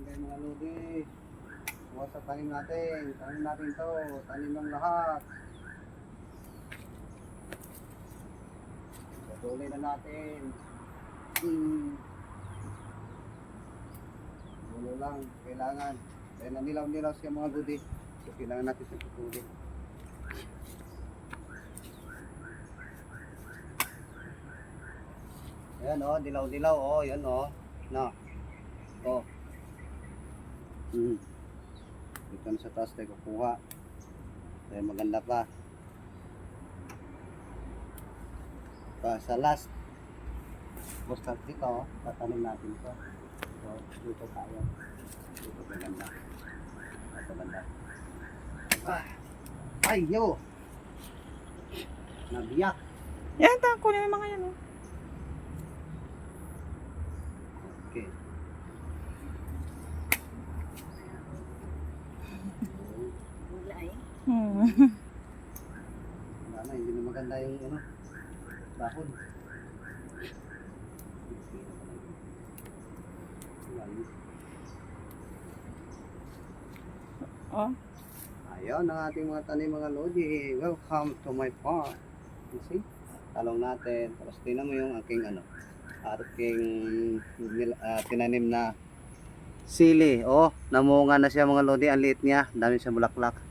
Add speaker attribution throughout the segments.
Speaker 1: Hindi mga lodi. Huwag sa tanim natin. Tanim natin to. Tanim ng lahat. Patuloy na natin. Hmm. Ulo lang. Kailangan. Dahil nanilaw-nilaw siya mga lodi. So kailangan natin sa patuloy. Ayan oh, dilaw-dilaw oh, yan oh. Na. Oh. Hmm. Dito na sa taas tayo kukuha. Kaya maganda pa. Pa sa last. Basta dito oh, tatanim natin to. So, dito tayo. Dito maganda. Ito banda. Ah. Ay, yo! Nabiyak.
Speaker 2: Yan, ta, kunin mo yung mga yan. Oh.
Speaker 1: Okay.
Speaker 3: Wala eh.
Speaker 2: Hmm.
Speaker 1: Wala na, hindi na maganda yung ano, dahon.
Speaker 2: oh.
Speaker 1: Ayun ang ating mga tanim mga lodi. Welcome to my farm. You see? Talong natin. Tapos tingnan mo yung aking ano, aking ah, tinanim na sili. Oh, namunga na siya mga lodi. Ang liit niya. Dami siya bulaklak.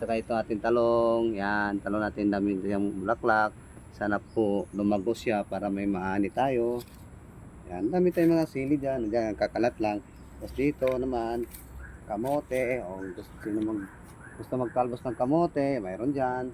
Speaker 1: Saka ito ating talong. Yan, talong natin dami siyang bulaklak. Sana po lumago siya para may maani tayo. Yan, dami tayong mga sili dyan. Diyan, kakalat lang. Tapos dito naman, kamote. O gusto sino mag gusto magtalbos ng kamote, mayroon dyan.